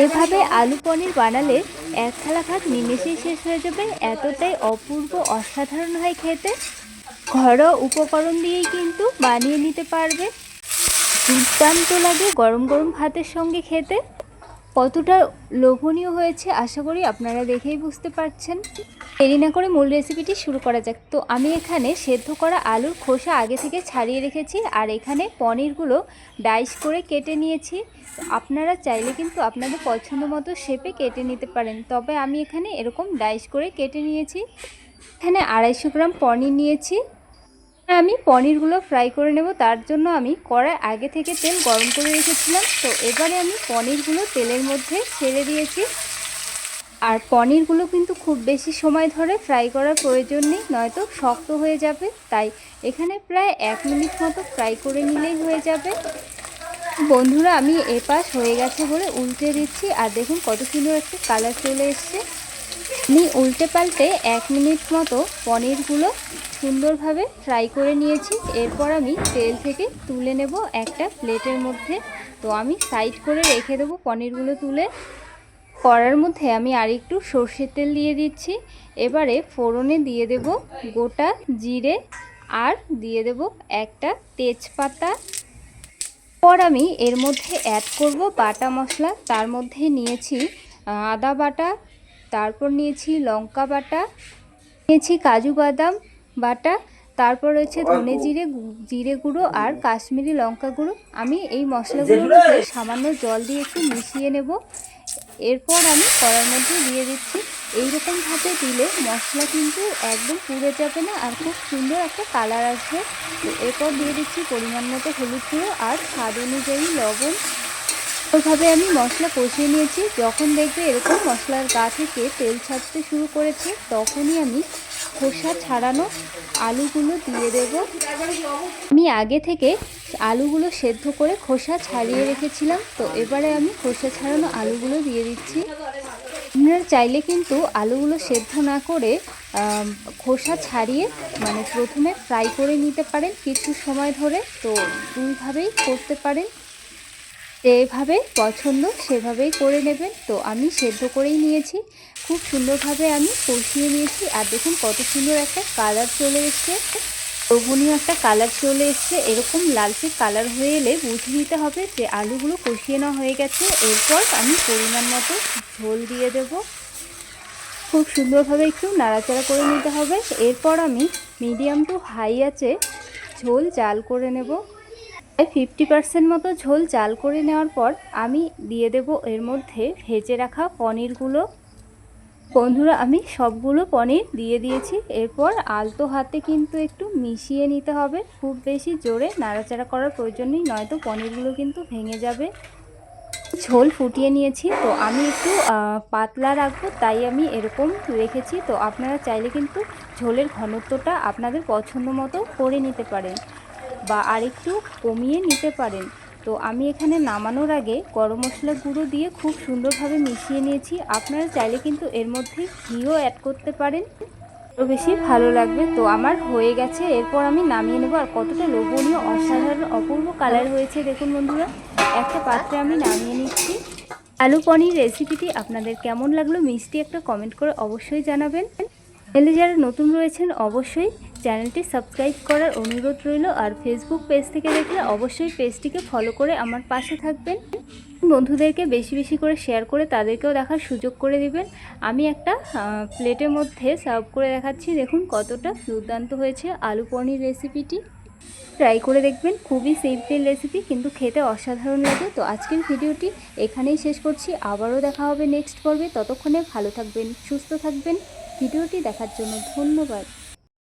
এভাবে আলু পনির বানালে এক থালা ভাত নিমেষেই শেষ হয়ে যাবে, এতটাই অপূর্ব অসাধারণ হয় খেতে। ঘরোয়া উপকরণ দিয়েই কিন্তু বানিয়ে নিতে পারবে। দুর্দান্ত লাগে গরম গরম ভাতের সঙ্গে খেতে। কতটা লোভনীয় হয়েছে আশা করি আপনারা দেখেই বুঝতে পারছেন। দেরি না করে মূল রেসিপিটি শুরু করা যাক। তো আমি এখানে সেদ্ধ করা আলুর খোসা আগে থেকে ছাড়িয়ে রেখেছি আর এখানে পনিরগুলো ডাইস করে কেটে নিয়েছি। আপনারা চাইলে কিন্তু আপনাদের পছন্দ মতো শেপে কেটে নিতে পারেন। তবে আমি এখানে এরকম ডাইস করে কেটে নিয়েছি। এখানে আড়াইশো গ্রাম পনির নিয়েছি। আমি পনিরগুলো ফ্রাই করে নেব। তার জন্য আমি কড়াই আগে থেকে তেল গরম করে রেখেছিলাম। তো এবারে আমি পনিরগুলো তেলের মধ্যে ছেড়ে দিয়েছি। আর পনিরগুলো কিন্তু খুব বেশি সময় ধরে ফ্রাই করার প্রয়োজন নেই, নয়তো শক্ত হয়ে যাবে। তাই এখানে প্রায় এক মিনিট মতো ফ্রাই করে নিলেই হয়ে যাবে। বন্ধুরা, আমি এপাশ হয়ে গেছে বলে উল্টে দিচ্ছি। আর দেখুন কত সুন্দর একটা কালার চলে এসছে। আমি উল্টে পাল্টে এক মিনিট মতো পনিরগুলো সুন্দরভাবে ফ্রাই করে নিয়েছি। এরপর আমি তেল থেকে তুলে নেব একটা প্লেটের মধ্যে। তো আমি সাইড করে রেখে দেবো পনিরগুলো তুলে। কড়ার মধ্যে আমি আরেকটু সর্ষের তেল দিয়ে দিচ্ছি। এবারে ফোড়নে দিয়ে দেব গোটা জিরে আর দিয়ে দেব একটা তেজপাতা। পর আমি এর মধ্যে অ্যাড করব বাটা মশলা। তার মধ্যে নিয়েছি আদা বাটা তারপর নিয়েছি লঙ্কা বাটা নিয়েছি কাজু বাদাম বাটা তারপর রয়েছে ধনে জিরে জিরে গুঁড়ো আর কাশ্মীরি লঙ্কা গুঁড়ো। আমি এই মশলাগুলোর মধ্যে সামান্য জল দিয়ে একটু মিশিয়ে নেব। এরপর আমি কড়ার মধ্যে দিয়ে দিচ্ছি। এইরকমভাবে দিলে মশলা কিন্তু একদম পুড়ে যাবে না আর খুব সুন্দর একটা কালার আসবে। এরপর দিয়ে দিচ্ছি পরিমাণ মতো হলুদ গুঁড়ো আর স্বাদ অনুযায়ী লবণ। ওইভাবে আমি মশলা কষিয়ে নিয়েছি। যখন দেখবে এরকম মশলার গা থেকে তেল ছাড়তে শুরু করেছে, তখনই আমি খোসা ছাড়ানো আলুগুলো দিয়ে দেব। আমি আগে থেকে আলুগুলো সেদ্ধ করে খোসা ছাড়িয়ে রেখেছিলাম, তো এবারে আমি খোসা ছাড়ানো আলুগুলো দিয়ে দিচ্ছি। আপনারা চাইলে কিন্তু আলুগুলো সেদ্ধ না করে খোসা ছাড়িয়ে মানে প্রথমে ফ্রাই করে নিতে পারেন কিছু সময় ধরে। তো দুইভাবেই করতে পারেন। যেভাবে পছন্দ, সেভাবেই করে নেবেন। তো আমি সেদ্ধ করেই নিয়েছি। খুব সুন্দরভাবে আমি কষিয়ে নিয়েছি। আর দেখুন কত সুন্দর একটা কালার চলে এসছে। লোভনীয় একটা কালার চলে এসছে। এরকম লালচে কালার হয়ে এলে বুঝে নিতে হবে যে আলুগুলো কষিয়ে নেওয়া হয়ে গেছে। এরপর আমি পরিমাণ মতো ঝোল দিয়ে দেবো। খুব সুন্দরভাবে একটু নাড়াচাড়া করে নিতে হবে। এরপর আমি মিডিয়াম টু হাই আছে ঝোল জাল করে নেব। ফিফটি পার্সেন্ট মতো ঝোল জাল করে নেওয়ার পর আমি দিয়ে দেব এর মধ্যে ভেজে রাখা পনিরগুলো। বন্ধুরা, আমি সবগুলো পনির দিয়ে দিয়েছি। এরপর আলতো হাতে কিন্তু একটু মিশিয়ে নিতে হবে। খুব বেশি জোরে নাড়াচাড়া করার প্রয়োজন নেই, নয়তো পনিরগুলো কিন্তু ভেঙে যাবে। ঝোল ফুটিয়ে নিয়েছি, তো আমি একটু পাতলা রাখব, তাই আমি এরকম রেখেছি। তো আপনারা চাইলে কিন্তু ঝোলের ঘনত্বটা আপনাদের পছন্দ মতো করে নিতে পারেন। বা আরেকটু কমিয়ে নিতে পারেন। তো আমি এখানে নামানোর আগে গরম মশলা গুঁড়ো দিয়ে খুব সুন্দরভাবে মিশিয়ে নিয়েছি। আপনারা চাইলে কিন্তু এর মধ্যে ঘিও অ্যাড করতে পারেন। আরও বেশি ভালো লাগবে। তো আমার হয়ে গেছে। এরপর আমি নামিয়ে নেব। আর কতটা লোভনীয়, অসাধারণ, অপূর্ব কালার হয়েছে দেখুন বন্ধুরা। একটা পাত্রে আমি নামিয়ে নিচ্ছি। আলু পনির রেসিপিটি আপনাদের কেমন লাগল মিষ্টি একটা কমেন্ট করে অবশ্যই জানাবেন। চ্যানেলে যারা নতুন রয়েছেন, অবশ্যই চ্যানেলটি সাবস্ক্রাইব করার অনুরোধ রইল আর ফেসবুক পেজ থেকে দেখলে অবশ্যই পেজটিকে ফলো করে আমার পাশে থাকবেন। বন্ধুদেরকে বেশি বেশি করে শেয়ার করে তাদেরকেও দেখার সুযোগ করে দিবেন। আমি একটা প্লেটের মধ্যে সার্ভ করে দেখাচ্ছি। দেখুন কতটা দুর্দান্ত হয়েছে আলু পনির রেসিপিটি ট্রাই করে দেখবেন, খুবই সিম্পল রেসিপি কিন্তু খেতে অসাধারণ লাগে। তো আজকের ভিডিওটি এখানেই শেষ করছি। আবারও দেখা হবে নেক্সট পর্বে। ততক্ষণে ভালো থাকবেন, সুস্থ থাকবেন। ভিডিওটি দেখার জন্য ধন্যবাদ।